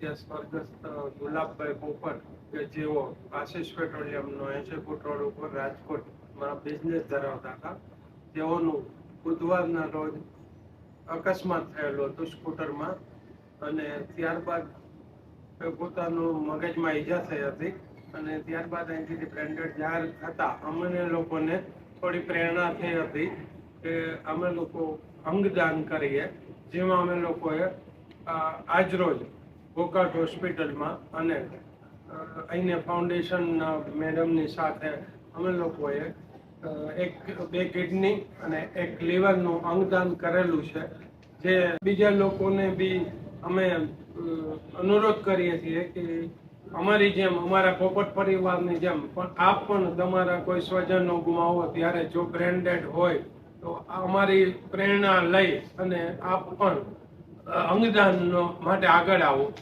ત્યાં સ્વર્ગસ્થ ગુલાબભાઈ પોપટ કે જેઓ આશીષ પેટ્રોલિયમનો એસી ફૂટ રોડ ઉપર રાજકોટમાં બિઝનેસ ધરાવતા હતા, તેઓનું બુધવારના રોજ અકસ્માત થયેલો હતું સ્કૂટરમાં અને ત્યારબાદ પોતાનું મગજમાં ઈજા થઈ હતી અને ત્યારબાદ અહીંથી બ્રેન્ડેડ જાહેર થતા અમને લોકોને થોડી પ્રેરણા થઈ હતી કે અમે લોકો અંગદાન કરીએ, જેમાં અમે લોકોએ આજ આજરોજ ગોકાટ હોસ્પિટલમાં અને અહીંને ફાઉન્ડેશન મેડમની સાથે અમે લોકોએ એક, બે કિડની અને એક લીવરનું અંગદાન કરેલું છે. જે બીજા લોકોને બી અમે અનુરોધ કરીએ છીએ કે અમારી જેમ, અમારા પોપટ પરિવારની જેમ, પણ આપ પણ તમારા કોઈ સ્વજનો ગુમાવો ત્યારે જો બ્રેન્ડેડ હોય, તો અમારી પ્રેરણા લઈ અને આપ પણ અંગદાન માટે આગળ આવો.